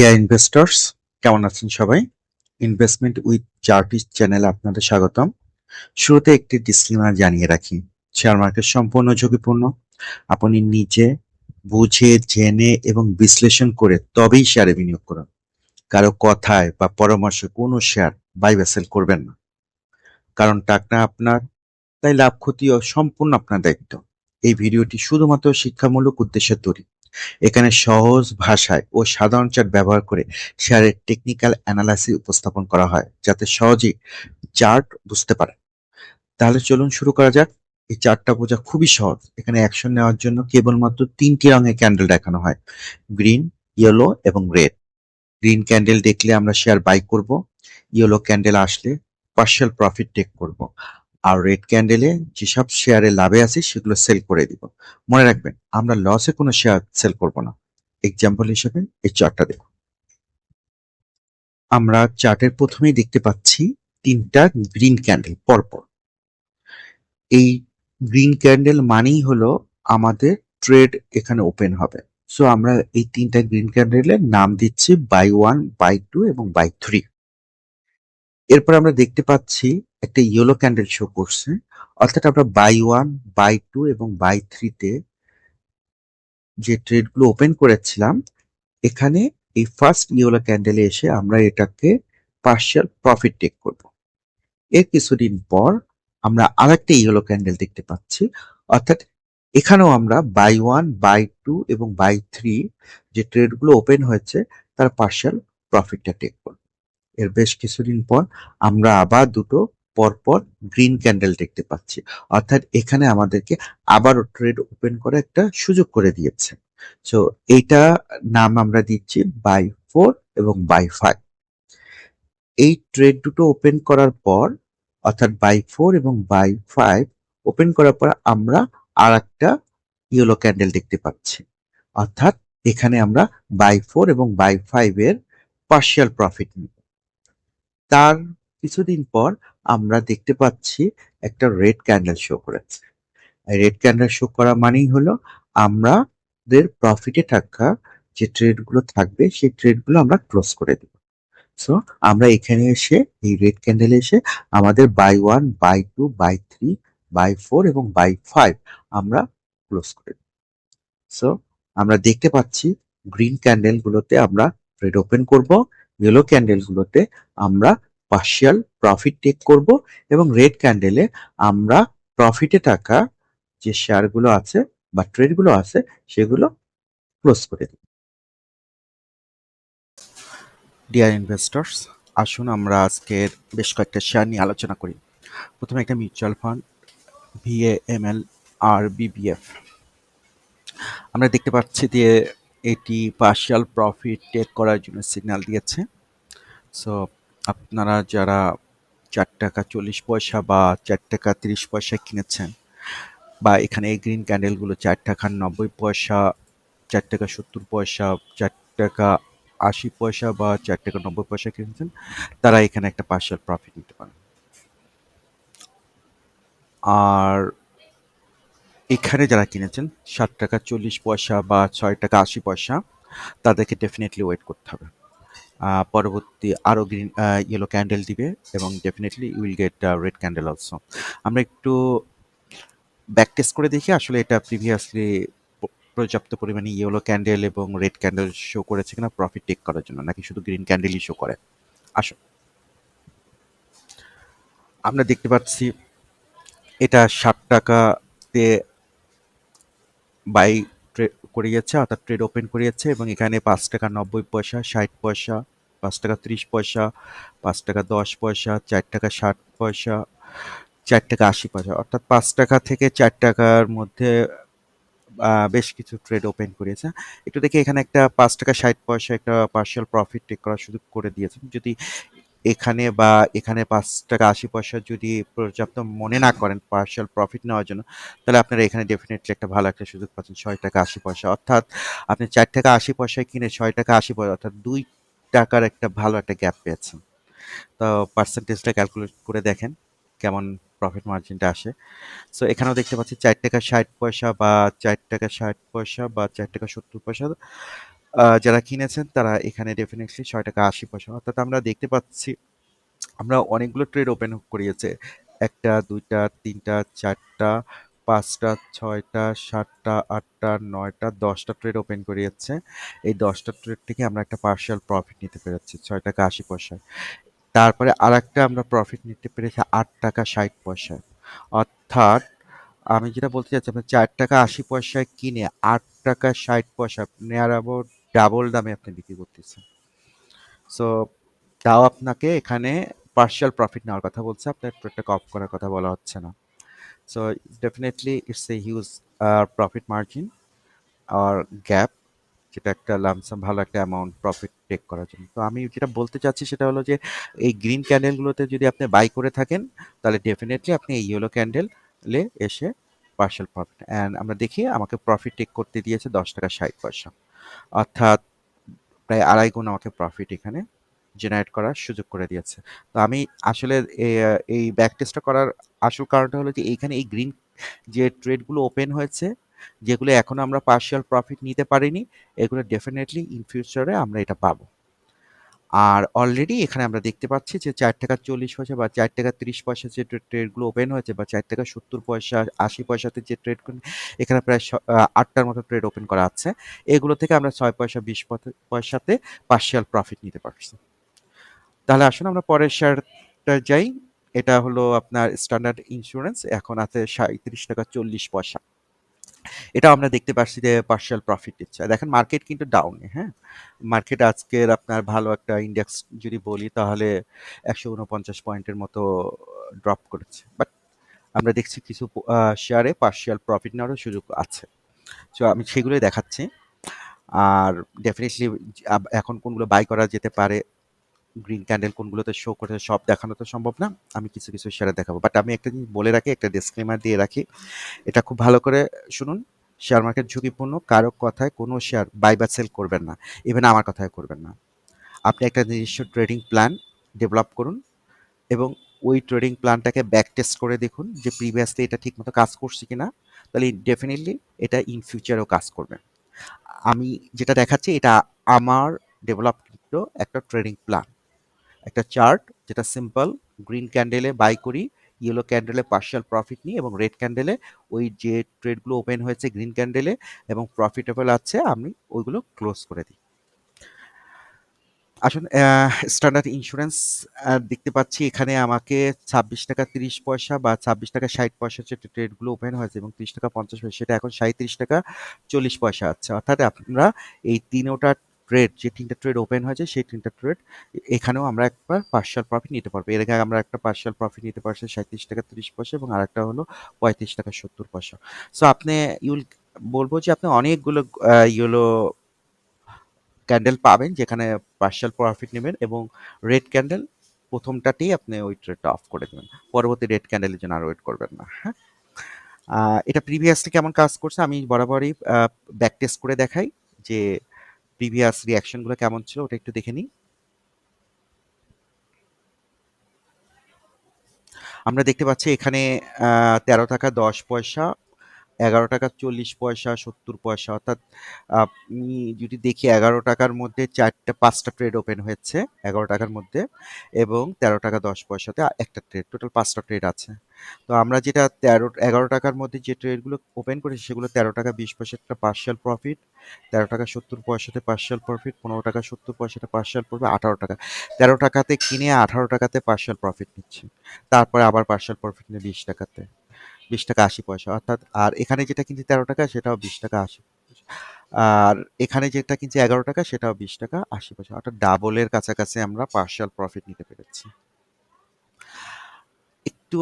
Deer investors কেমন আছেন সবাই? ইনভেস্টমেন্ট উইথ চার্টিস চ্যানেলে আপনাদের স্বাগতম। শুরুতে একটি ডিসক্লেমার জানিয়ে রাখি। শেয়ার মার্কেট সম্পূর্ণ ঝুঁকিপূর্ণ। আপনি নিজে বুঝে, জেনে এবং বিশ্লেষণ করে তবেই শেয়ারে বিনিয়োগ করুন। কারও কথায় বা পরামর্শে কোনো শেয়ার বাই সেল করবেন না। কারণ টাকা আপনার, তাই লাভ ক্ষতিও সম্পূর্ণ আপনার দায়িত্ব। এই ভিডিওটি শুধুমাত্র শিক্ষামূলক উদ্দেশ্যে তৈরি। এখানে সহজ ভাষায় ও সাধারণ চার্ট ব্যবহার করে শেয়ারের টেকনিক্যাল অ্যানালাইসিস উপস্থাপন করা হয়, যাতে সহজেই চার্ট বুঝতে পারে। তাহলে চলুন শুরু করা যাক। এই চার্টটা বোঝা খুবই সহজ। এখানে অ্যাকশন নেওয়ার জন্য কেবলমাত্র তিনটি রঙের ক্যান্ডেল দেখানো হয় গ্রিন ইয়েলো এবং রেড গ্রিন ক্যান্ডেল দেখলে আমরা শেয়ার বাই করব ইয়েলো ক্যান্ডেল আসলে পার্শিয়াল প্রফিট টেক করব। আর রেড ক্যান্ডেলে যেসব শেয়ারে লাভে আছে সেগুলো সেল করে দিব। মনে রাখবেন, আমরা লসে কোনো শেয়ার সেল করব না। এক্সাম্পল হিসেবে এই চার্টটা দেখুন। আমরা চার্টের প্রথমেই দেখতে পাচ্ছি তিনটা গ্রিন ক্যান্ডেল পরপর। এই গ্রিন ক্যান্ডেল মানেই হলো আমাদের ট্রেড এখানে ওপেন হবে। সো আমরা এই তিনটা গ্রিন ক্যান্ডেলের নাম দিচ্ছি বাই ওয়ান বাই টু এবং বাই থ্রি এরপর আমরা দেখতে পাচ্ছি একটা ইয়েলো ক্যান্ডেল শো করছে। অর্থাৎ আমরা বাই ওয়ান বাই টু এবং বাই থ্রিতে যে ট্রেডগুলো ওপেন করেছিলাম, এখানে এই ফার্স্ট ইয়েলো ক্যান্ডেলে এসে আমরা এটাকে পার্শিয়াল প্রফিট টেক করব। এর কিছুদিন পর আমরা আরেকটা ইয়েলো ক্যান্ডেল দেখতে পাচ্ছি। অর্থাৎ এখানেও আমরা বাই ওয়ান বাই টু এবং বাই থ্রি যে ট্রেডগুলো ওপেন হয়েছে, তার পার্শিয়াল প্রফিটটা টেক এর বেশ কিছুদিন পর আমরা আবার দুটো পরপর গ্রিন ক্যান্ডেল দেখতে পাচ্ছি। অর্থাৎ এখানে আমাদেরকে আবারও ট্রেড ওপেন করার একটা সুযোগ করে দিয়েছে। সো এইটা নাম আমরা দিচ্ছি বাই ফোর এবং বাই ফাইভ এই ট্রেড দুটো ওপেন করার পর, অর্থাৎ বাই ফোর এবং বাই ফাইভ ওপেন করার পর আমরা আর একটা ইয়েলো ক্যান্ডেল দেখতে পাচ্ছি। অর্থাৎ এখানে আমরা বাই ফোর এবং বাই ফাইভ এর পার্শিয়াল প্রফিট নিব। তার কিছুদিন পর আমরা দেখতে পাচ্ছি একটা রেড ক্যান্ডেল শো করেছে। রেড ক্যান্ডেল শো করা মানেই হলো আমাদের প্রফিটে থাকা যে ট্রেডগুলো থাকবে, সেই ট্রেডগুলো আমরা ক্লোজ করে দেব। সো আমরা এখানে এসে, এই রেড ক্যান্ডেলে এসে আমাদের buy one buy two buy three buy four এবং বাই ফাইভ আমরা ক্লোজ করে দেব। সো আমরা দেখতে পাচ্ছি গ্রিন ক্যান্ডেলগুলোতে আমরা ট্রেড ওপেন করব। ইয়েলো ক্যান্ডেলগুলোতে আমরা পার্শিয়াল প্রফিট টেক করব এবং রেড ক্যান্ডেলে আমরা প্রফিটে থাকা যে শেয়ারগুলো আছে বা ট্রেডগুলো আছে সেগুলো ক্লোজ করে দিই। ডিয়ার ইনভেস্টর্স আসুন আমরা আজকের বেশ কয়েকটা শেয়ার নিয়ে আলোচনা করি। প্রথমে একটা মিউচুয়াল ফান্ড ভিএএমএল আর বিবিএফ আমরা দেখতে পাচ্ছি যে এটি পার্শিয়াল প্রফিট টেক করার জন্য সিগন্যাল দিয়েছে। সো আপনারা যারা চার টাকা চল্লিশ পয়সা বা চার টাকা তিরিশ পয়সা কিনেছেন বা এখানে এই গ্রিন ক্যান্ডেলগুলো চার টাকা নব্বই পয়সা, চার টাকা সত্তর পয়সা, চার টাকা আশি পয়সা বা চার টাকা নব্বই পয়সা কিনেছেন, তারা এখানে একটা পার্শিয়াল প্রফিট নিতে পারেন। আর এখানে যারা কিনেছেন, ষাট টাকা, চল্লিশ পয়সা বা ছয় টাকা, আশি পয়সা, তাদেরকে ডেফিনেটলি ওয়েট করতে হবে। পরবর্তী আরও গ্রিন ইয়েলো ক্যান্ডেল দিবে এবং definitely will get red candle also আমরা একটু ব্যাক টেস্ট করে দেখি, আসলে এটা প্রিভিয়াসলি পর্যাপ্ত পরিমাণে ইয়েলো ক্যান্ডেল এবং রেড ক্যান্ডেল শো করেছে কিনা প্রফিট টেক করার জন্য, নাকি শুধু গ্রিন ক্যান্ডেলই শো করে? আসো। আমরা দেখতে পাচ্ছি, এটা ষাট টাকাতে বাই করিয়েছে, অর্থাৎ ট্রেড ওপেন করিয়েছে এবং এখানে পাঁচ টাকা নব্বই পয়সা, ষাট পয়সা, পাঁচ টাকা ত্রিশ পয়সা, পাঁচ টাকা দশ পয়সা, চার টাকা ষাট পয়সা, চার টাকা আশি পয়সা। অর্থাৎ পাঁচ টাকা থেকে চার টাকার মধ্যে বেশ কিছু ট্রেড ওপেন করিয়েছে। একটু দেখি এখানে একটা পাঁচ টাকা ষাট পয়সা একটা পার্শিয়াল প্রফিট টেক করার সুযোগ করে দিয়েছেন যদি এখানে বা এখানে পাঁচ টাকা, আশি পয়সা যদি পর্যাপ্ত মনে না করেন পার্শিয়াল প্রফিট নেওয়ার জন্য, তাহলে আপনারা এখানে ডেফিনেটলি একটা ভালো একটা সুযোগ পাচ্ছেন, ছয় টাকা, আশি পয়সা। অর্থাৎ আপনি চার টাকা, আশি পয়সায় কিনে ছয় টাকা, আশি পয়সা, অর্থাৎ দুই টাকার একটা ভালো একটা গ্যাপ পেয়েছেন। তো পার্সেন্টেজটা ক্যালকুলেট করে দেখেন কেমন প্রফিট মার্জিনটা আসে। সো এখানেও দেখতে পাচ্ছি চার টাকা, ষাট পয়সা বা চার টাকা, ষাট পয়সা বা চার টাকা, সত্তর পয়সা। যারা কিনেছেন তারা এখানে ডেফিনিটলি ৳৬.৮০ অর্থাৎ আমরা দেখতে পাচ্ছি আমরা অনেকগুলো ট্রেড ওপেন করিয়েছে। ১ টা, ২ টা, ৩ টা, ৪ টা, ৫ টা, ৬ টা, ৭ টা, ৮ টা, ৯ টা, ১০ টা ট্রেড ওপেন করিয়েছে। এই ১০ টা ট্রেড থেকে আমরা একটা পার্শিয়াল প্রফিট নিতে পেরেছি ৳৬.৮০ তারপরে আরেকটা আমরা প্রফিট নিতে পেরেছি ৳৮.৬০ অর্থাৎ আমি যেটা বলতে চাচ্ছি আপনি ৳৪.৮০ কিনে ৳৮.৬০ নিয়ার অ্যাবাউট ডাবল দামে আপনি বিক্রি করতেছেন। সো তাও আপনাকে এখানে পার্শিয়াল প্রফিট নেওয়ার কথা বলছে। আপনার ট্রেডটাকে অফ করার কথা বলা হচ্ছে না। So definitely it's a huge profit margin R gap যেটা একটা লামসাম ভালো একটা অ্যামাউন্ট প্রফিট টেক করার জন্য। তো আমি যেটা বলতে চাচ্ছি সেটা হলো যে, এই গ্রিন ক্যান্ডেলগুলোতে যদি আপনি বাই করে থাকেন, তাহলে ডেফিনেটলি আপনি এই ইয়েলো ক্যান্ডেলে এসে পার্শিয়াল প্রফিট অ্যান্ড আমরা দেখি আমাকে প্রফিট টেক করতে দিয়েছে $10.60 অর্থাৎ প্রায় আড়াই গুণ আমাকে প্রফিট এখানে জেনারেট করার সুযোগ করে দিয়েছে। তো আমি আসলে এই ব্যাক টেস্টটা করার আসল কারণটা হলো যে এইখানে এই গ্রিন যে ট্রেডগুলো ওপেন হয়েছে, যেগুলো এখনও আমরা পার্শিয়াল প্রফিট নিতে পারিনি, এগুলো ডেফিনেটলি ইন ফিউচারে আমরা এটা পাবো। আর অলরেডি এখানে আমরা দেখতে পাচ্ছি যে ৳৪.৪০ বা ৳৪.৩০ যে ট্রেডগুলো ওপেন হয়েছে বা চার টাকা সত্তর পয়সা, আশি পয়সাতে যে ট্রেডগুলো এখানে প্রায় স আ ৮ টার মতো ট্রেড ওপেন করা আছে। এগুলো থেকে আমরা ৳৬.২০ পথে পয়সাতে পার্শিয়াল প্রফিট নিতে পারছি। তাহলে আসুন আমরা পরের শেয়ারটায় যাই। এটা হলো আপনার স্ট্যান্ডার্ড ইন্স্যুরেন্স। এখন আছে ৳৩৭.৪০ এটাও আমরা দেখতে পাচ্ছি যে পার্শিয়াল প্রফিট দিচ্ছে। দেখেন মার্কেট কিন্তু ডাউনে, হ্যাঁ? মার্কেট আজকের আপনার ভালো একটা ইন্ডেক্স যদি বলি তাহলে ১৪৯ পয়েন্টের মতো ড্রপ করেছে। বাট আমরা দেখছি কিছু শেয়ারে পার্শিয়াল প্রফিট নেওয়ারও সুযোগ আছে। সো আমি সেগুলোই দেখাচ্ছি। আর ডেফিনিটলি এখন কোনগুলো বাই করা যেতে পারে, গ্রিন ক্যান্ডেল কোনগুলোতে শো করে সব দেখানো তো সম্ভব না। আমি কিছু, কিছু শেয়ারে দেখাবো। বাট আমি একটা জিনিস বলে রাখি, একটা ডিসক্লেমার দিয়ে রাখি। এটা খুব ভালো করে শুনুন। শেয়ার মার্কেট ঝুঁকিপূর্ণ। কারও কথায় কোনো শেয়ার বাই বা সেল করবেন না। ইভেন আমার কথায় করবেন না। আপনি একটা নিজস্ব ট্রেডিং প্ল্যান ডেভেলপ করুন এবং ওই ট্রেডিং প্ল্যানটাকে ব্যাক টেস্ট করে দেখুন যে প্রিভিয়াসলি এটা ঠিকমতো কাজ করছে কি না তাহলে ডেফিনিটলি এটা ইন ফিউচারেও কাজ করবে। আমি যেটা দেখাচ্ছি এটা আমার ডেভেলপ একটা ট্রেডিং প্ল্যান। একটা চার্ট যেটা সিম্পল গ্রিন ক্যান্ডেলে বাই করি, ইয়েলো ক্যান্ডেলে পার্শিয়াল প্রফিট নিই এবং রেড ক্যান্ডেলে ওই যে ট্রেডগুলো ওপেন হয়েছে গ্রিন ক্যান্ডেলে এবং প্রফিটেবল আছে আমি ওইগুলো ক্লোজ করে দিই। আসুন স্ট্যান্ডার্ড ইন্স্যুরেন্স দেখতে পাচ্ছি এখানে আমাকে ৳২৬.৩০ বা ৳২৬.৬০ যে ট্রেডগুলো ওপেন হয়েছে এবং ৳৩০.৫০ সেটা এখন ৳৩৭.৪০ আছে। অর্থাৎ আপনারা এই তিনোটা ট্রেড যে ৩ টা ট্রেড ওপেন হয়েছে সেই ৩ টা ট্রেড এখানেও আমরা একবার পার্শিয়াল প্রফিট নিতে পারব। এর আগে আমরা একটা পার্শিয়াল প্রফিট নিতে পারছি ৳৩৭.৩০ এবং আরেকটা হলো ৳৩৫.৭০ সো আপনি ইউল বলব যে আপনি অনেকগুলো ইয়েলো ক্যান্ডেল পাবেন যেখানে পার্শিয়াল প্রফিট নেবেন এবং রেড ক্যান্ডেল প্রথমটাতেই আপনি ওই ট্রেডটা অফ করে দেবেন পরবর্তী রেড ক্যান্ডেলের জন্য আর ওয়েট করবেন না, হ্যাঁ? এটা প্রিভিয়াসলি কেমন কাজ করছে আমি বরাবরই ব্যাক টেস্ট করে দেখাই যে প্রিভিয়াস রিয়াকশনগুলো কেমন ছিল ওটা একটু দেখে নিই। আমরা দেখতে পাচ্ছি এখানে আ ৳১৩.১০, ৳১১.৪০, ৳৭০ অর্থাৎ আপনি যদি দেখি এগারো টাকার মধ্যে ৪ টা ৫ টা ট্রেড ওপেন হয়েছে এগারো টাকার মধ্যে এবং তেরো টাকা দশ পয়সাতে একটা ট্রেড। টোটাল পাঁচটা ট্রেড আছে। তো আমরা যেটা তেরো এগারো টাকার মধ্যে যে ট্রেডগুলো ওপেন করেছি সেগুলো ৳১৩.২০ টা পার্শিয়াল প্রফিট, তেরো টাকা সত্তর পয়সাতে পার্শিয়াল প্রফিট, ৳১৫.৭০ তে পার্শিয়াল প্রফিট, আঠারো টাকা তেরো টাকাতে কিনে আঠারো টাকাতে পার্শিয়াল প্রফিট নিচ্ছে তারপরে আবার পার্শিয়াল প্রফিট নিয়ে ৳২০ তে। ৳২০.৮০ অর্থাৎ আর এখানে যেটা কিনছি ৳১৩ সেটাও ৳২০.৮০ আর এখানে যেটা কিনছি ৳১১ সেটাও ৳২০.৮০ অর্থাৎ ডাবলের কাছাকাছি আমরা পার্শিয়াল প্রফিট নিতে পেরেছি। একটু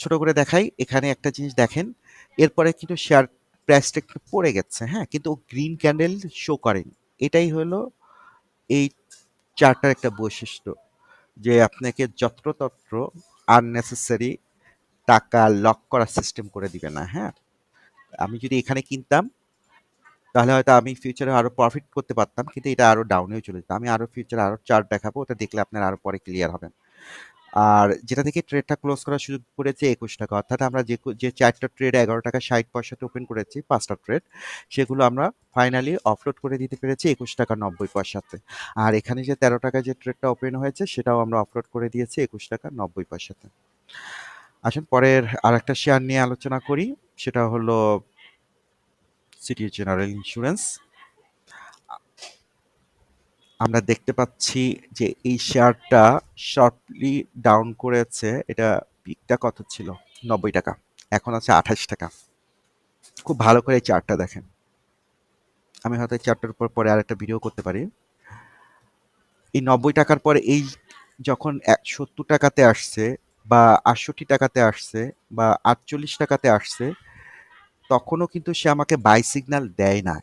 ছোট করে দেখাই। এখানে একটা জিনিস দেখেন। এরপরে কিন্তু শেয়ার প্রাইসটা একটু পড়ে গেছে, হ্যাঁ? কিন্তু গ্রিন ক্যান্ডেল শো করেনি। এটাই হলো এই চার্টটার একটা বৈশিষ্ট্য। যে আপনাকে যত্রতত্র আননেসেসারি টাকা লক করার সিস্টেম করে দিবে না, হ্যাঁ? আমি যদি এখানে কিনতাম তাহলে হয়তো আমি ফিউচারে আরও প্রফিট করতে পারতাম। কিন্তু এটা আরও ডাউনেও চলে যেত। আমি আরও ফিউচারে আরও চার্ট দেখাবো। ওটা দেখলে আপনার আরও পরে ক্লিয়ার হবেন। আর যেটা থেকে ট্রেডটা ক্লোজ করার সুযোগ করেছে একুশ টাকা অর্থাৎ আমরা যে যে চারটা ট্রেড এগারো টাকা ষাট পয়সাতে ওপেন করেছি পাঁচটা ট্রেড সেগুলো আমরা ফাইনালি অফলোড করে দিতে পেরেছি একুশ টাকা নব্বই পয়সাতে আর এখানে যে তেরো টাকায় যে ট্রেডটা ওপেন হয়েছে সেটাও আমরা অফলোড করে দিয়েছি একুশ টাকা নব্বই পয়সাতে আসুন, পরের আর একটা শেয়ার নিয়ে আলোচনা করি, সেটা হলো সিটি জেনারেল ইন্স্যুরেন্স আমরা দেখতে পাচ্ছি যে এই শেয়ারটা শর্টলি ডাউন করেছে, এটা পিকটা কত ছিল? নব্বই টাকা, এখন আছে আঠাশ টাকা। খুব ভালো করে এই চার্টটা দেখেন। আমি হয়তো এই চার্টটার উপর পরে আরেকটা ভিডিও করতে পারি। এই নব্বই টাকার পরে এই যখন সত্তর টাকাতে আসছে বা আটষট্টি টাকাতে আসছে বা আটচল্লিশ টাকাতে আসছে, তখনও কিন্তু সে আমাকে বাই সিগন্যাল দেয় না।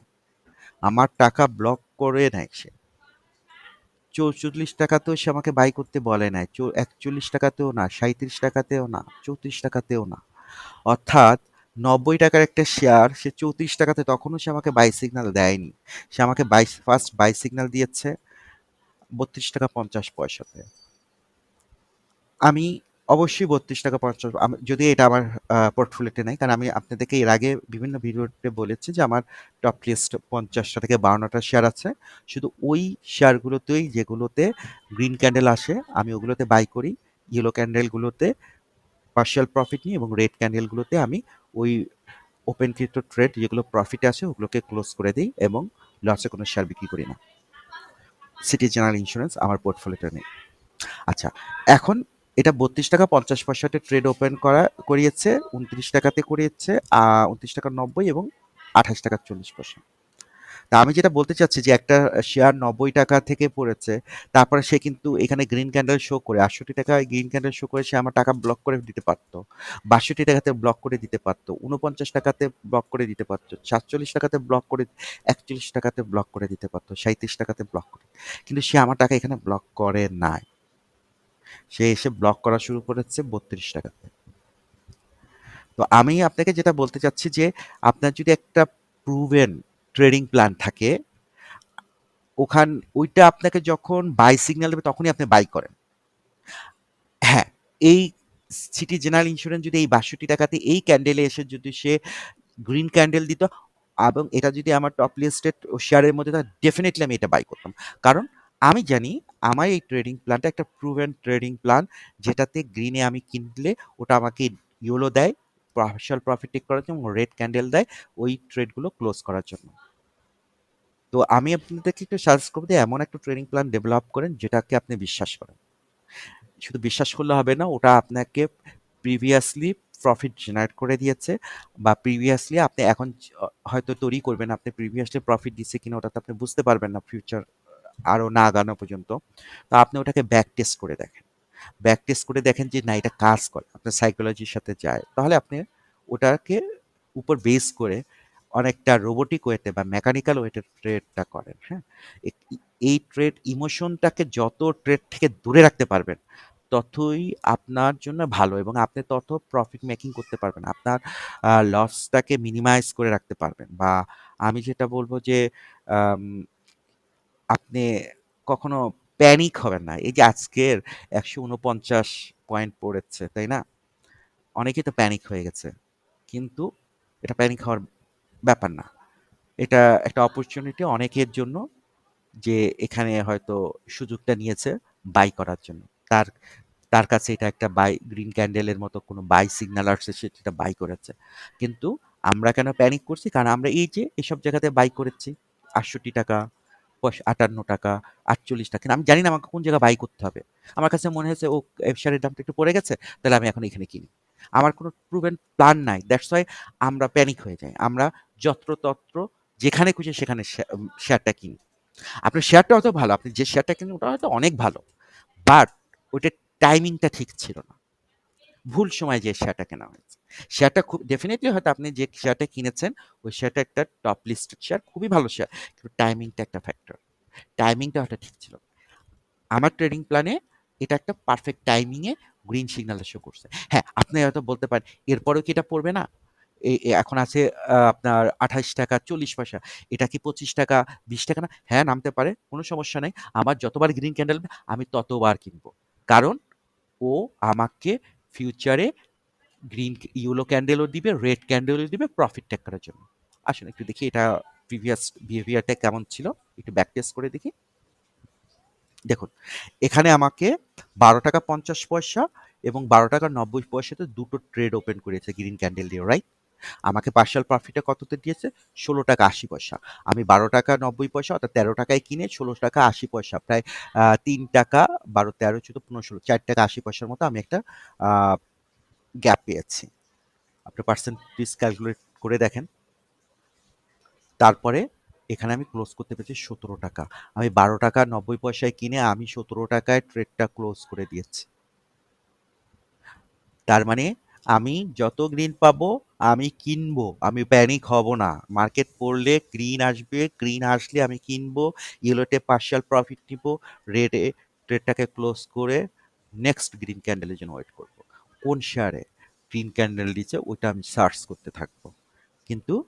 আমার টাকা ব্লক করে নেয় সে। চৌচল্লিশ টাকাতেও সে আমাকে বাই করতে বলে নাই। একচল্লিশ টাকাতেও না সাঁত্রিশ টাকাতেও না, চৌত্রিশ টাকাতেও না। অর্থাৎ নব্বই টাকার একটা শেয়ার সে চৌত্রিশ টাকাতে তখনও সে আমাকে বাই সিগন্যাল দেয়নি। সে আমাকে বাই ফার্স্ট বাই সিগন্যাল দিয়েছে, বত্রিশ টাকা পঞ্চাশ পয়সাতে। আমি অবশ্যই বত্রিশ টাকা পঞ্চাশ যদি এটা আমার পোর্টফোলিওতে নেই, কারণ আমি আপনাদেরকে এর আগে বিভিন্ন ভিডিওতে বলেছি যে আমার টপ লিস্ট পঞ্চাশটা থেকে বাউন্নটা শেয়ার আছে। শুধু ওই শেয়ারগুলোতেই যেগুলোতে গ্রিন ক্যান্ডেল আসে, আমি ওগুলোতে বাই করি ইয়েলো ক্যান্ডেলগুলোতে পার্শিয়াল প্রফিট নিই এবং রেড ক্যান্ডেলগুলোতে আমি ওই ওপেন ক্রিপ্টো ট্রেড যেগুলো প্রফিটে আছে, ওগুলোকে ক্লোজ করে দিই এবং লসে কোনো শেয়ার বিক্রি করি না। সিটি জেনারেল ইন্স্যুরেন্স আমার পোর্টফোলিওতে নেই। আচ্ছা এখন এটা বত্রিশ টাকা পঞ্চাশ পয়সাতে ট্রেড ওপেন করা, করিয়েছে, উনত্রিশ টাকাতে করিয়েছে উনত্রিশ টাকা নব্বই এবং আঠাশ টাকা চল্লিশ পয়সা। তা আমি যেটা বলতে চাচ্ছি যে একটা শেয়ার নব্বই টাকা থেকে পড়েছে, তারপরে সে কিন্তু এখানে গ্রিন ক্যান্ডেল শো করে, আটষট্টি টাকায় গ্রিন ক্যান্ডেল শো করে সে আমার টাকা ব্লক করে দিতে পারতো, বাষট্টি টাকাতে ব্লক করে দিতে পারতো উনপঞ্চাশ টাকাতে ব্লক করে দিতে পারতো, সাতচল্লিশ টাকাতে ব্লক করে, একচল্লিশ টাকাতে ব্লক করে দিতে পারতো সাঁত্রিশ টাকাতে ব্লক করে, কিন্তু সে আমার টাকা এখানে ব্লক করে নাই। সে এসে ব্লক করা শুরু করেছে বত্রিশ টাকাতে। তো আমি আপনাকে যেটা বলতে চাচ্ছি যে, আপনার যদি একটা প্রুভেন ট্রেডিং প্ল্যান থাকে, ওখান, ওইটা আপনাকে যখন বাই সিগন্যাল দেবে তখনই আপনি বাই করেন। হ্যাঁ এই সিটি জেনারেল ইন্স্যুরেন্স যদি এই বাষট্টি টাকাতে এই ক্যান্ডেলে এসে যদি সে গ্রিন ক্যান্ডেল দিত, এবং এটা যদি আমার টপ লিস্টেড শেয়ারের মধ্যে ডেফিনেটলি আমি এটা বাই করতাম। কারণ আমি জানি আমার এই ট্রেডিং প্ল্যানটা একটা প্রুভেন ট্রেডিং প্ল্যান যেটাতে গ্রিনে আমি কিনলে ওটা আমাকে ইয়েলো দেয় পার্শাল প্রফিট টেক করার জন্য রেড ক্যান্ডেল দেয় ওই ট্রেডগুলো ক্লোজ করার জন্য। তো আমি আপনাদেরকে একটু সাজেস্ট করব যে এমন একটা ট্রেডিং প্ল্যান ডেভেলপ করেন যেটাকে আপনি বিশ্বাস করেন। শুধু বিশ্বাস করলে হবে না, ওটা আপনাকে প্রিভিয়াসলি প্রফিট জেনারেট করে দিয়েছে বা প্রিভিয়াসলি আপনি এখন হয়তো তৈরি করবেন, আপনি প্রিভিয়াসলি প্রফিট দিচ্ছে কিনা ওটাতে আপনি বুঝতে পারবেন না ফিউচার আরও না আগানো পর্যন্ত, তো আপনি ওটাকে ব্যাক টেস্ট করে দেখেন। ব্যাক টেস্ট করে দেখেন যে, না, এটা কাজ করে, আপনার সাইকোলজির সাথে যায়। তাহলে আপনি ওটাকে উপর বেস করে অনেকটা রোবোটিক ওয়েতে বা মেকানিক্যাল ওয়েতে ট্রেডটা করেন হ্যাঁ? এই ট্রেড ইমোশনটাকে যত ট্রেড থেকে দূরে রাখতে পারবেন, ততই আপনার জন্য ভালো এবং আপনি তত প্রফিট মেকিং করতে পারবেন। আপনার লসটাকে মিনিমাইজ করে রাখতে পারবেন বা আমি যেটা বলব যে আপনি কখনো প্যানিক হবেন না। এই যে আজকের একশো উনপঞ্চাশ পয়েন্ট পড়েছে, তাই না? অনেকেই তো প্যানিক হয়ে গেছে। কিন্তু এটা প্যানিক হওয়ার ব্যাপার না। এটা একটা অপরচুনিটি অনেকের জন্য যে এখানে হয়তো সুযোগটা নিয়েছে বাই করার জন্য। তার তার কাছে এটা একটা বাই গ্রিন ক্যান্ডেলের মতো কোনো বাই সিগন্যাল আসছে সেটা বাই করেছে। কিন্তু আমরা কেন প্যানিক করছি? কারণ আমরা এই যে এসব জায়গাতে বাই করেছি, আটষট্টি টাকা আটান্ন টাকা, আটচল্লিশ টাকা কিন্তু আমি জানি না আমাকে কোন জায়গায় বাই করতে হবে। আমার কাছে মনে হয়েছে, ও শেয়ারের দামটা একটু পড়ে গেছে, তাহলে আমি এখন এখানে কিনি। আমার কোনো প্রুভেন প্ল্যান নাই। দ্যাটস ওয়াই আমরা প্যানিক হয়ে যাই। আমরা যত্রতত্র যেখানে খুশি সেখানে শেয়ারটা কিনি। আপনার শেয়ারটা হয়তো ভালো, আপনি যে শেয়ারটা কিনেন ওটা হয়তো অনেক ভালো বাট ওইটার টাইমিংটা ঠিক ছিল না। ভুল সময় যে শেয়ারটা কেনা হয়েছে। শেয়ারটা খুব ডেফিনেটলি হয়তো আপনি যে শেয়ারটা কিনেছেন, ওই শেয়ারটা একটা টপ লিস্টেড শেয়ার খুবই ভালো শেয়ার কিন্তু টাইমিংটা একটা ফ্যাক্টর টাইমিংটা হয়তো ঠিক ছিল আমার ট্রেডিং প্ল্যানে এটা একটা পারফেক্ট টাইমিংয়ে গ্রিন সিগন্যাল শো করছে হ্যাঁ আপনি হয়তো বলতে পারেন, এরপরেও কি এটা পড়বে না? এখন আছে আপনার আঠাশ টাকা, চল্লিশ পয়সা। এটা কি পঁচিশ টাকা, বিশ টাকা না? হ্যাঁ নামতে পারে, কোনো সমস্যা নেই। আমার যতবার গ্রিন ক্যান্ডেল আমি ততবার কিনবো। কারণ ও আমাকে ফিউচারে গ্রিন ইয়েলো ক্যান্ডেলও দিবে রেড ক্যান্ডেলও দিবে প্রফিট ট্যাক করার জন্য। আসুন, একটু দেখি এটা প্রিভিয়াস বিহেভিয়ারটা কেমন ছিল? একটু ব্যাক টেস্ট করে দেখি। দেখুন, এখানে আমাকে বারো টাকা পঞ্চাশ পয়সা এবং বারো টাকা নব্বই পয়সাতে দুটো ট্রেড ওপেন করেছে গ্রিন ক্যান্ডেল দিয়ে রাইট আমাকে পার্শাল প্রফিটে কততে দিয়েছে? ষোলো টাকা আশি পয়সা। আমি বারো টাকা নব্বই পয়সা অর্থাৎ তেরো টাকায় কিনে ষোলো টাকা আশি পয়সা, প্রায় তিন টাকা বারো, তেরো, চোদ্দ, পনেরো, ষোলো, চার টাকা আশি পয়সার মতো আমি একটা গ্যাপ পেয়েছি। আপনি পার্সেন্টেজ ক্যালকুলেট করে দেখেন। তারপরে এখানে আমি ক্লোজ করতে পেরেছি সতেরো টাকা। আমি বারো টাকা নব্বই পয়সায় কিনে আমি সতেরো টাকায় ট্রেডটা ক্লোজ করে দিয়েছি। তার মানে আমি যত গ্রিন পাবো, আমি কিনবো। আমি প্যানিক হব না। মার্কেট পড়লে গ্রিন আসবে। গ্রিন আসলে আমি কিনবো। ইয়েলোতে পার্শিয়াল প্রফিট নিব। রেডে ট্রেডটাকে ক্লোজ করে নেক্সট গ্রিন ক্যান্ডেলের জন্য ওয়েট করব। কোন শেয়ারে গ্রিন ক্যান্ডেল দিচ্ছে ওইটা আমি সার্চ করতে থাকব। কিন্তু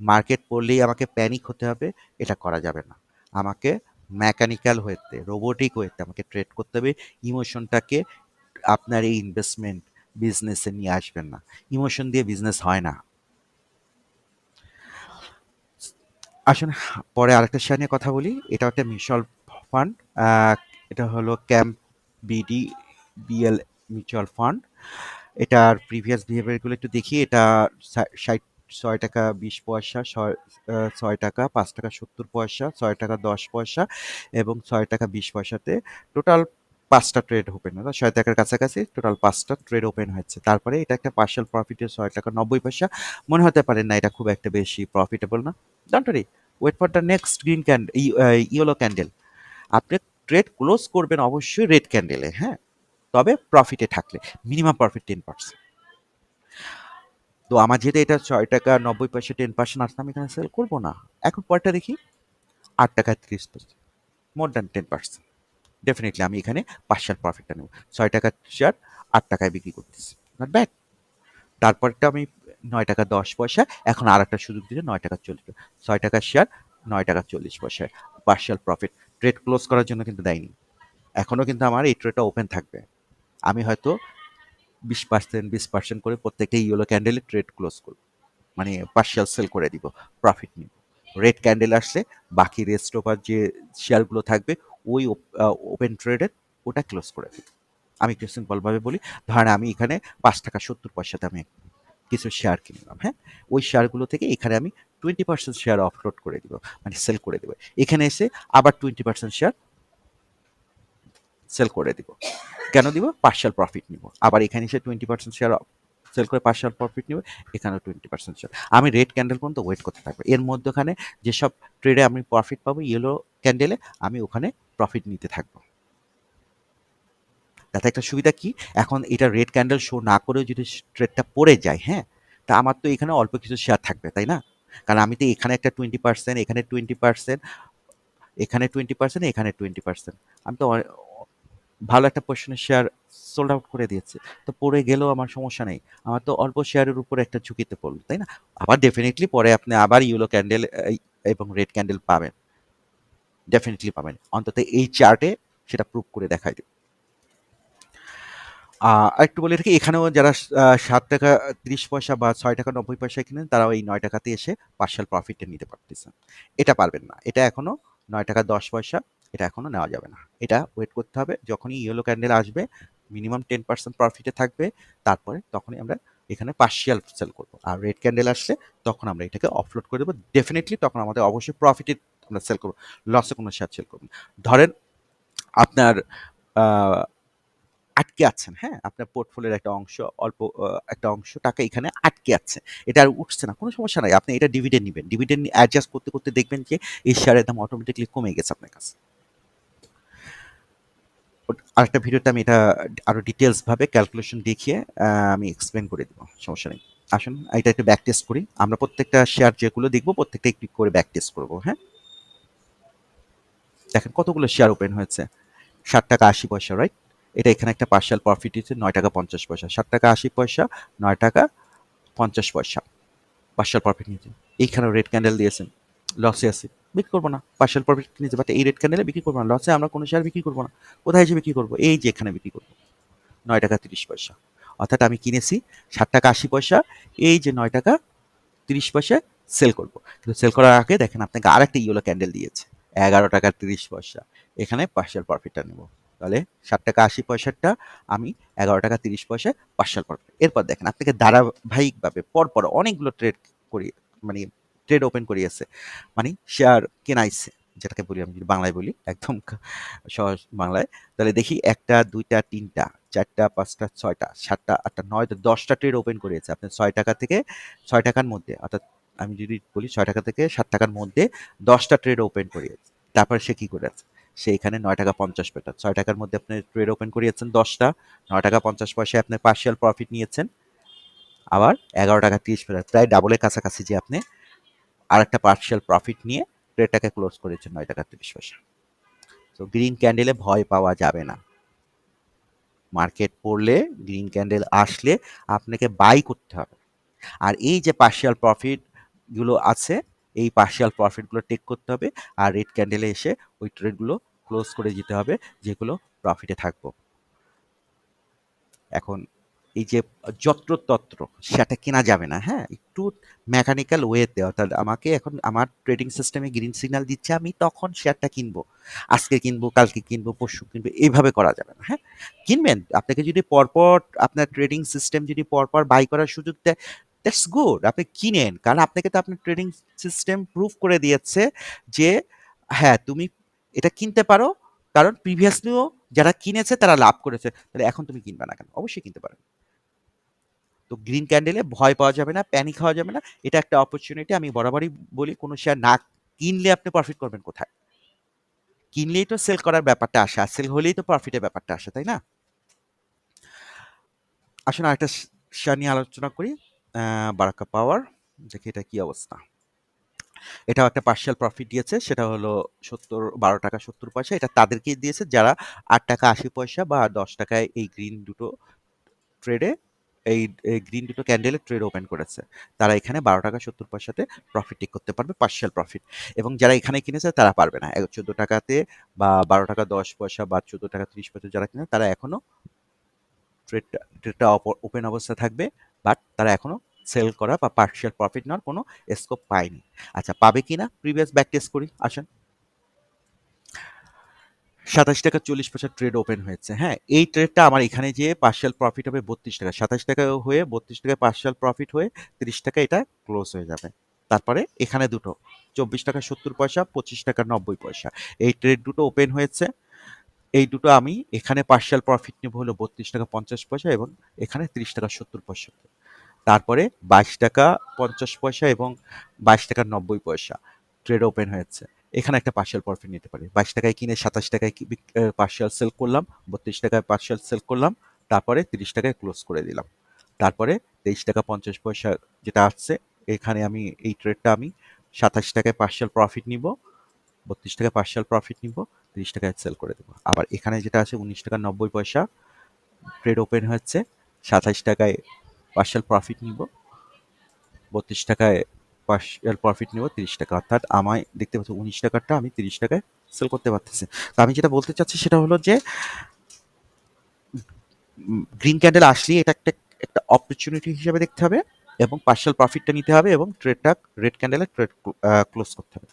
মার্কেট পড়লেই আমাকে প্যানিক হতে হবে, এটা করা যাবে না। আমাকে মেকানিক্যাল হইতে রোবোটিক হইতে আমাকে ট্রেড করতে হবে। ইমোশনটাকে আপনার এই ইনভেস্টমেন্ট বিজনেসে নিয়ে আসবেন না। ইমোশন দিয়ে বিজনেস হয় না। আসুন, পরে আরেকটা শেয়ার নিয়ে কথা বলি। এটা একটা মিউচুয়াল ফান্ড এটা হলো camp BD BL mutual fund এটার প্রিভিয়াস বিহেভিয়ারগুলো একটু দেখি। এটা ষাট, ছয় টাকা বিশ পয়সা, ছয় টাকা পাঁচ টাকা সত্তর পয়সা, ছয় টাকা দশ পয়সা এবং ছয় টাকা বিশ পয়সাতে। টোটাল পাঁচটা ট্রেড ওপেন হলো ছয় টাকার কাছাকাছি টোটাল পাঁচটা ট্রেড ওপেন হয়েছে। তারপরে এটা একটা পার্শাল প্রফিটে ছয় টাকা নব্বই পয়সা। মনে হতে পারে না, এটা খুব একটা বেশি প্রফিটেবল না। Don't worry wait for the next green candle yellow candle আপনি ট্রেড ক্লোজ করবেন অবশ্যই রেড ক্যান্ডেলে হ্যাঁ? তবে প্রফিটে থাকলে মিনিমাম প্রফিট টেন পার্সেন্ট তো আমার যেহেতু এটা ছয় টাকা নব্বই পয়সা টেন পার্সেন্ট আসলে আমি এখানে সেল করব না। এখন পরটা দেখি, আট টাকা ত্রিশ more than ten percent definitely আমি এখানে পার্শাল প্রফিটটা নেব। ছয় টাকার শেয়ার আট টাকায় বিক্রি করতেছি। নট ব্যাড তারপরটা আমি নয় টাকা দশ পয়সা, এখন আর একটা সুযোগ দিলে নয় টাকা চল্লিশ। ছয় টাকার শেয়ার নয় টাকা চল্লিশ পয়সায় পার্শাল প্রফিট ট্রেড ক্লোজ করার জন্য কিন্তু দেয়নি। এখনও কিন্তু আমার এই ট্রেডটা ওপেন থাকবে। আমি হয়তো বিশ পার্সেন্ট বিশ পার্সেন্ট করে প্রত্যেকটা ইয়েলো ক্যান্ডেলে ট্রেড ক্লোজ করব। মানে পার্শিয়াল সেল করে দিব প্রফিট নিব। রেড ক্যান্ডেল আসলে বাকি রেস্ট ওভার যে শেয়ারগুলো থাকবে ওই ওপেন ট্রেডের ওটা ক্লোজ করে দিব আমি একটু সিম্পলভাবে বলি, ধরেন আমি এখানে পাঁচ টাকা সত্তর পয়সাতে আমি কিছু শেয়ার কিনলাম হ্যাঁ? ওই শেয়ারগুলো থেকে এখানে আমি টোয়েন্টি পার্সেন্ট শেয়ার অফলোড করে দিব মানে সেল করে দেবো। এখানে এসে আবার টোয়েন্টি পার্সেন্ট শেয়ার সেল করে দিব। কেন দিব? পার্শাল প্রফিট নিব। আবার এখানে এসে টোয়েন্টি পার্সেন্ট শেয়ার সেল করে পার্শাল প্রফিট নিব, এখানেও টোয়েন্টি পার্সেন্ট শেয়ার আমি রেড ক্যান্ডেল পর্যন্ত ওয়েট করতে থাকব। এর মধ্যখানে যেসব ট্রেডে আমি প্রফিট পাবো ইয়েলো ক্যান্ডেলে আমি ওখানে প্রফিট নিতে থাকব। তাতে একটা সুবিধা কি? এখন এটা রেড ক্যান্ডেল শো না করেও যদি ট্রেডটা পড়ে যায় হ্যাঁ তা আমার তো এখানে অল্প কিছু শেয়ার থাকবে, তাই না? কারণ আমি তো এখানে একটা টোয়েন্টি পার্সেন্ট এখানে টোয়েন্টি পার্সেন্ট এখানে টোয়েন্টি পার্সেন্ট এখানে টোয়েন্টি পার্সেন্ট আমি তো ভালো একটা পোর্শনের শেয়ার সোল্ড আউট করে দিয়েছে। তো পড়ে গেলেও আমার সমস্যা নেই। আমার তো অল্প শেয়ারের উপরে একটা ঝুঁকিতে পড়ল, তাই না? আবার ডেফিনেটলি পরে আপনি আবার ইউলো ক্যান্ডেল এবং রেড ক্যান্ডেল পাবেন। ডেফিনেটলি পাবেন। অন্তত এই চার্টে সেটা প্রুভ করে দেখাই দেবে আরেকটু বলে রাখি, এখানেও যারা সাত টাকা তিরিশ পয়সা বা ছয় টাকা নব্বই পয়সা কিনেন, তারাও এই নয় টাকাতে এসে পার্শাল প্রফিটটা নিতে পারতেছেন। এটা পারবেন না। এটা এখনও নয় টাকা দশ পয়সা, এটা এখনও নেওয়া যাবে না। এটা ওয়েট করতে হবে, যখনই ইয়েলো ক্যান্ডেল আসবে মিনিমাম টেন পার্সেন্ট প্রফিটে থাকবে, তারপরে তখনই আমরা এখানে পার্শিয়াল সেল করব। আর রেড ক্যান্ডেল আসলে তখন আমরা এটাকে অফলোড করে দেবো। ডেফিনেটলি তখন আমাদের অবশ্যই প্রফিটে আমরা সেল করব লসে কোনো শেয়ার সেল করবেন ধরেন আপনার আটকে আছেন হ্যাঁ? আপনার পোর্টফোলিওর একটা অংশ, অল্প একটা অংশ টাকা এখানে আটকে আছে। এটা আর উঠছে না, কোনো সমস্যা নাই। আপনি এটা ডিভিডেন্ড নেবেন। ডিভিডেন্ড অ্যাডজাস্ট করতে করতে দেখবেন যে এই শেয়ারের দাম অটোমেটিকলি কমে গেছে আপনার কাছে। ওট- আরেকটা ভিডিওতে আমি এটা আরও ডিটেলসভাবে ক্যালকুলেশন দেখিয়ে আমি এক্সপ্লেন করে দেবো, সমস্যা নেই। আসুন, এটা একটু ব্যাক টেস্ট করি। আমরা প্রত্যেকটা শেয়ার যেগুলো দেখব প্রত্যেকটা একটু করে ব্যাক টেস্ট করব হ্যাঁ? দেখেন কতগুলো শেয়ার ওপেন হয়েছে। ষাট টাকা আশি পয়সা রাইট এটা এখানে একটা পার্শাল প্রফিট হচ্ছে নয় টাকা পঞ্চাশ পয়সা। ষাট টাকা আশি পয়সা, নয় টাকা পঞ্চাশ পয়সা। পার্শাল প্রফিট নিয়েছে। এইখানে রেড ক্যান্ডেল দিয়েছেন। লসে আছে। বিক্রি করব না। পার্শাল প্রফিট নিয়েছে বাট এই রেড ক্যান্ডেলে বিক্রি করব না। লসে আমরা কোনো শেয়ার বিক্রি করব না। কোথায় এসে বিক্রি করব? এই যে এখানে বিক্রি করব। নয় টাকা তিরিশ পয়সা। অর্থাৎ আমি কিনেছি ষাট টাকা আশি পয়সা, এই যে নয় টাকা তিরিশ পয়সা সেল করব। কিন্তু সেল করার আগে দেখেন, আপনাকে আর একটা ইয়েলো ক্যান্ডেল দিয়েছে। এগারো টাকা তিরিশ পয়সা। এখানে পার্শিয়াল প্রফিটটা নেব। তাহলে ষাট টাকা আশি পয়সাটা আমি এগারো টাকা তিরিশ পয়সায় পার্শিয়াল প্রফিট এরপর দেখেন, আপনাকে ধারাবাহিকভাবে পরপর অনেকগুলো ট্রেড করি মানে ট্রেড ওপেন করিয়েছে। মানে শেয়ার কেনাইছে, যেটাকে বলি আমি যদি বাংলায় বলি, একদম সহজ বাংলায়। তাহলে দেখি একটা, দুইটা, তিনটা, চারটা, পাঁচটা, ছয়টা, সাতটা, আটটা, নয়টা, দশটা ট্রেড ওপেন করিয়েছে। আপনি ছয় টাকা থেকে, ছয় টাকার মধ্যে, অর্থাৎ আমি যদি বলি ছয় টাকা থেকে সাত টাকার মধ্যে দশটা ট্রেড ওপেন করিয়েছে। তারপরে সে কি করেছে? সে এখানে নয় টাকা পঞ্চাশ পয়সা। ছয় টাকার মধ্যে আপনি ট্রেড ওপেন করিয়েছেন দশটা, নয় টাকা পঞ্চাশ পয়সায় আপনি পার্শিয়াল প্রফিট নিয়েছেন। আবার এগারো টাকা তিরিশ পয়সা, প্রায় ডাবলের কাছাকাছি যে আপনি আর একটা পার্শিয়াল প্রফিট নিয়ে ট্রেডটাকে ক্লোজ করেছেন নয় টাকা তিরিশ পয়সা। তো গ্রিন ক্যান্ডেলে ভয় পাওয়া যাবে না। মার্কেট পড়লে গ্রিন ক্যান্ডেল আসলে আপনাকে বাই করতে হবে। আর এই যে পার্শিয়াল প্রফিটগুলো আছে, এই পার্শিয়াল প্রফিটগুলো টেক করতে হবে আর রেড ক্যান্ডেলে এসে ওই ট্রেডগুলো ক্লোজ করে দিতে হবে যেগুলো প্রফিটে থাকব। এখন এই যে যত্রতত্র সেটা কেনা যাবে না হ্যাঁ? একটু মেকানিক্যাল ওয়েতে অর্থাৎ আমাকে এখন আমার ট্রেডিং সিস্টেমে গ্রিন সিগন্যাল দিচ্ছে, আমি তখন শেয়ারটা কিনবো। আজকে কিনবো, কালকে কিনবো, পরশু কিনবো এইভাবে করা যাবে না হ্যাঁ? কিনবেন, আপনাকে যদি পরপর আপনার ট্রেডিং সিস্টেম যদি পরপর বাই করার সুযোগ দেয় দ্যাটস গুড। আপনি কিনেন। কারণ আপনাকে তো আপনার ট্রেডিং সিস্টেম প্রুভ করে দিয়েছে যে হ্যাঁ তুমি এটা কিনতে পারো। কারণ প্রিভিয়াসলিও যারা কিনেছে তারা লাভ করেছে। তাহলে এখন তুমি কিনবে না কেন? অবশ্যই কিনতে পারো। তো গ্রিন ক্যান্ডেলে ভয় পাওয়া যাবে না, প্যানিক হওয়া যাবে না। এটা একটা অপরচুনিটি আমি বরাবরই বলি, কোনো শেয়ার না কিনলে আপনি প্রফিট করবেন কোথায়? কিনলেই তো সেল করার ব্যাপারটা আসে, আর সেল হলেই তো প্রফিটের ব্যাপারটা আসে, তাই না? আসুন আরেকটা শেয়ার নিয়ে আলোচনা করি। বারাকা পাওয়ার, দেখি এটা কি অবস্থা। এটাও একটা পার্শিয়াল প্রফিট দিয়েছে, সেটা হলো সত্তর, বারো টাকা সত্তর পয়সা, এটা তাদেরকেই দিয়েছে, যারা আট টাকা আশি পয়সা বা দশ টাকায় এই গ্রিন দুটো ট্রেডে এই গ্রিন দুটো ক্যান্ডেলে ট্রেড ওপেন করেছে। তারা এখানে বারো টাকা সত্তর পয়সাতে প্রফিট টেক করতে পারবে পার্শিয়াল প্রফিট এবং যারা এখানে কিনেছে, তারা পারবে না। চোদ্দ টাকাতে বা বারো টাকা দশ পয়সা বা চোদ্দ টাকা ত্রিশ পয়সা যারা কিনে তারা এখনও ট্রেডটা ট্রেডটা ওপেন অবস্থা থাকবে। বাট তারা এখনও সেল করা বা পার্শিয়াল প্রফিট নেওয়ার কোনো স্কোপ পায়নি। আচ্ছা পাবে কি না প্রিভিয়াস ব্যাক টেস্ট করি, আসেন। সাতাশ টাকা চল্লিশ পয়সা ট্রেড ওপেন হয়েছে। হ্যাঁ এই ট্রেডটা আমার এখানে যে পার্শিয়াল প্রফিট হবে বত্রিশ টাকা। সাতাশ টাকা হয়ে বত্রিশ টাকায় পার্শিয়াল প্রফিট হয়ে তিরিশ টাকা এটা ক্লোজ হয়ে যাবে। তারপরে এখানে দুটো, চব্বিশ টাকা সত্তর পয়সা, পঁচিশ টাকা নব্বই পয়সা। এই ট্রেড দুটো ওপেন হয়েছে। এই দুটো আমি এখানে পার্শিয়াল প্রফিট নেব হলো বত্রিশ টাকা পঞ্চাশ পয়সা এবং এখানে তিরিশ টাকা সত্তর পয়সা। তারপরে বাইশ টাকা পঞ্চাশ পয়সা এবং বাইশ টাকা নব্বই পয়সা ট্রেড ওপেন হয়েছে। এখানে একটা পার্শিয়াল প্রফিট নিতে পারি। বাইশ টাকায় কিনে সাতাশ টাকায় পার্শিয়াল সেল করলাম, বত্রিশ টাকায় পার্শিয়াল সেল করলাম, তারপরে তিরিশ টাকায় ক্লোজ করে দিলাম। তারপরে তেইশ টাকা পঞ্চাশ পয়সা যেটা আসছে, এখানে আমি এই ট্রেডটা আমি সাতাশ টাকায় পার্শিয়াল প্রফিট নিব, বত্রিশ টাকায় পার্শিয়াল প্রফিট নিব তিরিশ টাকায় সেল করে দেবো। আবার এখানে যেটা আছে উনিশ টাকা নব্বই পয়সা ট্রেড ওপেন হচ্ছে সাতাশ টাকায় পার্শিয়াল প্রফিট নিব, বত্রিশ টাকায় পার্শিয়াল প্রফিট নেব, তিরিশ টাকা। অর্থাৎ আমায় দেখতে পাচ্ছি উনিশ টাকারটা আমি তিরিশ টাকায় সেল করতে পারতেছি। তো আমি যেটা বলতে চাচ্ছি সেটা হলো যে গ্রিন ক্যান্ডেল আসলে এটা একটা একটা অপরচুনিটি হিসেবে দেখতে হবে এবং পার্শিয়াল প্রফিটটা নিতে হবে এবং ট্রেডটা রেড ক্যান্ডেলে ট্রেড ক্লোজ করতে হবে।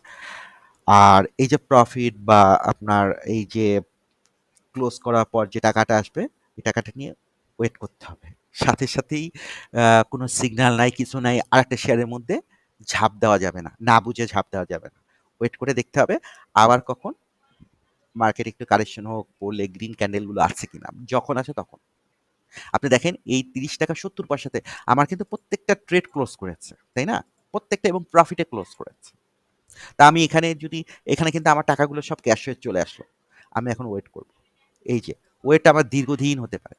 আর এই যে প্রফিট বা আপনার এই যে ক্লোজ করার পর যে টাকাটা আসবে, এই টাকাটা নিয়ে ওয়েট করতে হবে। সাথে সাথেই কোনো সিগন্যাল নাই, কিছু নাই আর একটা শেয়ারের মধ্যে ঝাঁপ দেওয়া যাবে না না বুঝে ঝাঁপ দেওয়া যাবে না। ওয়েট করে দেখতে হবে, আবার কখন মার্কেট একটু কারেকশন হোক পড়লে গ্রিন ক্যান্ডেলগুলো আছে কিনা, যখন আসে তখন। আপনি দেখেন, এই তিরিশ টাকা সত্তর পয়সাতে আমার কিন্তু প্রত্যেকটা ট্রেড ক্লোজ করেছে, তাই না? প্রত্যেকটা এবং প্রফিটে ক্লোজ করেছে। তা আমি এখানে যদি, এখানে কিন্তু আমার টাকাগুলো সব ক্যাশ হয়ে চলে আসলো। আমি এখন ওয়েট করব। এই যে ওয়েট আমার দীর্ঘদিন হতে পারে।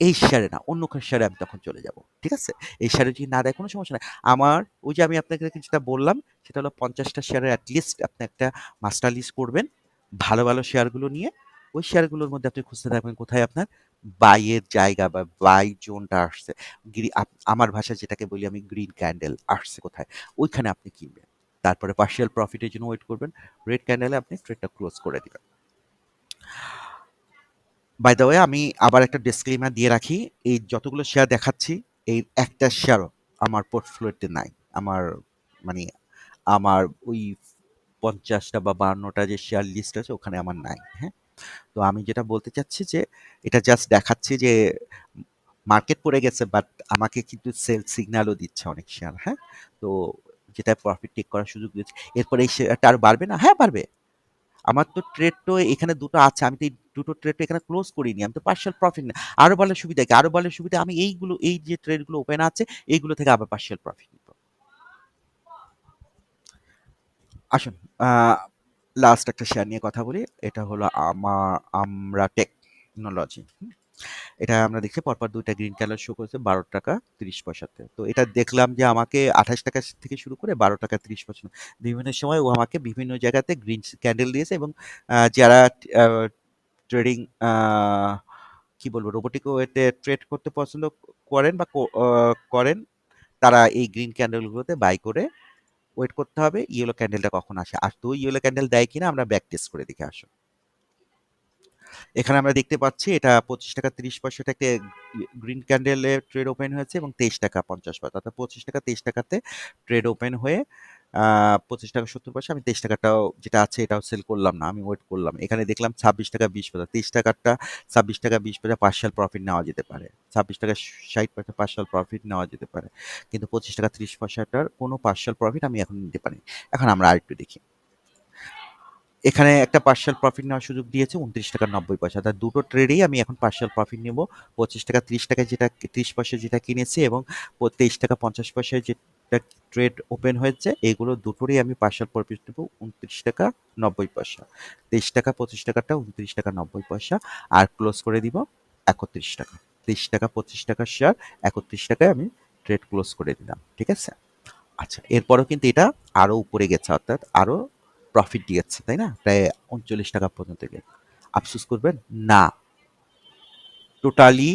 এই শেয়ারে না, অন্য কোনো শেয়ারে আমি তখন চলে যাব, ঠিক আছে? এই শেয়ারে যদি না দেয়, কোনো সমস্যা নাই। আমার, ওই যে আমি আপনাকে যেটা বললাম, সেটা হলো পঞ্চাশটা শেয়ারের অ্যাটলিস্ট আপনি একটা মাস্টার লিস্ট করবেন, ভালো ভালো শেয়ারগুলো নিয়ে। ওই শেয়ারগুলোর মধ্যে আপনি খুঁজতে থাকবেন কোথায় আপনার? বাইয়ের জায়গা বা বাই জোনটা আসছে। আমার ভাষায় যেটাকে বলি আমি গ্রিন ক্যান্ডেল আসছে কোথায়? ওইখানে আপনি কিনবেন। তারপরে পার্শিয়াল প্রফিটের জন্য ওয়েট করবেন। রেড ক্যান্ডেলে আপনি ট্রেডটা ক্লোজ করে দেবেন। বাই দ্য ওয়ে আমি আবার একটা ডিসক্লেমার দিয়ে রাখি, এই যতগুলো শেয়ার দেখাচ্ছি, এই একটা শেয়ারও আমার পোর্টফোলিওতে নাই। আমার মানে আমার ওই পঞ্চাশটা বা বান্নটা যে শেয়ার লিস্ট আছে, ওখানে আমার নাই হ্যাঁ? তো আমি যেটা বলতে চাচ্ছি যে, এটা জাস্ট দেখাচ্ছি যে মার্কেট পড়ে গেছে বাট আমাকে কিন্তু সেল সিগন্যালও দিচ্ছে অনেক শেয়ার হ্যাঁ? তো যেটা প্রফিট টেক করার সুযোগ দিয়েছে। এরপরে এই শেয়ারটা আর বাড়বে না? হ্যাঁ বাড়বে। আমার তো ট্রেড তো এখানে দুটো আছে। আমি তো এই দুটো ট্রেড তো এখানে ক্লোজ করিনি। আমি তো পার্শিয়াল প্রফিট না। আরও বলার সুবিধা কি? আরও বলার সুবিধা আমি এইগুলো, এই যে ট্রেডগুলো ওপেন আছে, এইগুলো থেকে আবার পার্শিয়াল প্রফিট নিব। আসুন লাস্ট একটা শেয়ার নিয়ে কথা বলি। এটা হলো আমার, আমরা টেকনোলজি এটা আমরা দেখছি পরপর দুইটা গ্রিন কালার শো করেছে বারো টাকা তিরিশ পয়সাতে। তো এটা দেখলাম যে আমাকে আঠাশ টাকা থেকে শুরু করে বারো টাকা তিরিশ পয়সা বিভিন্ন সময় ও আমাকে বিভিন্ন জায়গাতে গ্রিন ক্যান্ডেল দিয়েছে এবং যারা ট্রেডিং কি বলব রোবোটিক ওয়েতে ট্রেড করতে পছন্দ করেন বা করেন, তারা এই গ্রিন ক্যান্ডেলগুলোতে বাই করে ওয়েট করতে হবে। ইয়েলো ক্যান্ডেলটা কখন আসে? আর তো ইয়েলো ক্যান্ডেল দেয় কিনা আমরা ব্যাক টেস্ট করে দেখে আসো। এখানে আমরা দেখতে পাচ্ছি এটা পঁচিশ টাকা তিরিশ পয়সাটা একটা গ্রিন ক্যান্ডেলে ট্রেড ওপেন হয়েছে এবং তেইশ টাকা পঞ্চাশ পয়সা। অর্থাৎ পঁচিশ টাকা তেইশ টাকাতে ট্রেড ওপেন হয়ে পঁচিশ টাকা সত্তর পয়সা, আমি তেইশ টাকাটাও যেটা আছে এটাও সেল করলাম না, আমি ওয়েট করলাম। এখানে দেখলাম ছাব্বিশ টাকা বিশ পয়সা, তেইশ টাকাটা, ছাব্বিশ টাকা বিশ পয়সা পার্শাল প্রফিট নেওয়া যেতে পারে। ছাব্বিশ টাকা ষাট পয়সা পার্শাল প্রফিট নেওয়া যেতে পারে। কিন্তু পঁচিশ টাকা ত্রিশ পয়সাটার কোনো পার্শাল প্রফিট আমি এখন নিতে পারি এখন আমরা আরেকটু দেখি। এখানে একটা পার্শাল প্রফিট নেওয়ার সুযোগ দিয়েছে, উনত্রিশ টাকা নব্বই পয়সা। তার দুটো ট্রেডেই আমি এখন পার্শাল প্রফিট নেব। পঁচিশ টাকা, ত্রিশ টাকায় যেটা, ত্রিশ পয়সা যেটা কিনেছি এবং তেইশ টাকা পঞ্চাশ পয়সায় যেটা ট্রেড ওপেন হয়েছে, এগুলো দুটোরই আমি পার্শাল প্রফিট নেব, উনত্রিশ টাকা নব্বই পয়সা। তেইশ টাকা, পঁচিশ টাকাটা উনত্রিশ টাকা নব্বই পয়সা আর ক্লোজ করে দিব একত্রিশ টাকা। তেইশ টাকা, পঁচিশ টাকার শেয়ার একত্রিশ টাকায় আমি ট্রেড ক্লোজ করে দিলাম, ঠিক আছে? আচ্ছা এরপরও কিন্তু এটা আরও উপরে গেছে, অর্থাৎ আরও প্রফিট দিয়েছে, তাই না? প্রায় উনচল্লিশ টাকা পর্যন্ত গিয়ে আফসোস করবেন? না। টোটালি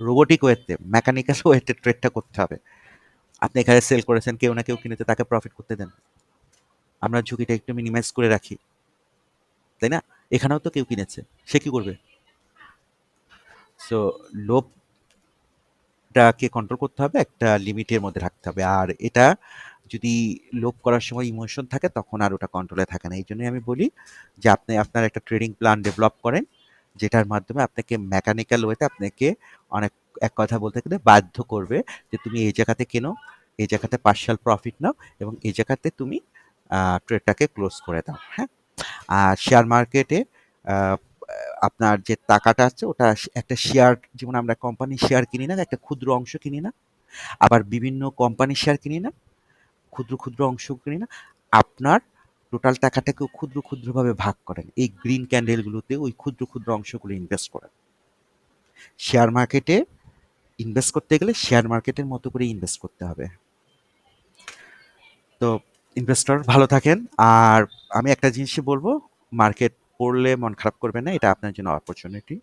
রোবোটিক ওয়েতে মেকানিক্যাল ওয়েতে ট্রেডটা করতে হবে। আপনি এখানে সেল করেছেন, কেউ না কেউ কিনেছে, তাকে প্রফিট করতে দেন। আমরা ঝুঁকিটা একটু মিনিমাইজ করে রাখি। তাই না? এখানেও তো কেউ কিনেছে, সে কি করবে? সো লোভটাকে কন্ট্রোল করতে হবে, একটা লিমিটের মধ্যে রাখতে হবে। আর এটা যদি লোভ করার সময় ইমোশন থাকে, তখন আর ওটা কন্ট্রোলে থাকে না। এই জন্যই আমি বলি যে, আপনি, আপনার একটা ট্রেডিং প্ল্যান ডেভেলপ করেন, যেটার মাধ্যমে আপনাকে মেকানিক্যাল ওয়েতে আপনাকে অনেক, এক কথা বলতে গেলে বাধ্য করবে যে, তুমি এই জায়গাতে কেনো, এই জায়গাতে পার্শাল প্রফিট নাও এবং এই জায়গাতে তুমি ট্রেডটাকে ক্লোজ করে দাও হ্যাঁ? আর শেয়ার মার্কেটে আপনার যে টাকাটা আছে, ওটা একটা শেয়ার যেমন আমরা কোম্পানির শেয়ার কিনি না, একটা ক্ষুদ্র অংশ কিনি না, আবার বিভিন্ন কোম্পানির শেয়ার কিনি না ক্ষুদ্র ক্ষুদ্র অংশ কিনি না, আপনার টোটাল টাকাটাকেও ক্ষুদ্র ক্ষুদ্রভাবে ভাগ করেন। এই গ্রিন ক্যান্ডেলগুলোতে ওই ক্ষুদ্র ক্ষুদ্র অংশগুলো ইনভেস্ট করেন। শেয়ার মার্কেটে ইনভেস্ট করতে গেলে শেয়ার মার্কেটের মতো করে ইনভেস্ট করতে হবে। তো ইনভেস্টর ভালো থাকেন। আর আমি একটা জিনিসই বলব মার্কেট পড়লে মন খারাপ করবেন না, এটা আপনার জন্য অপরচুনিটি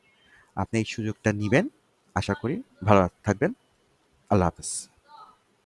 আপনি এই সুযোগটা নেবেন। আশা করি ভালো থাকবেন। আল্লাহ হাফেজ।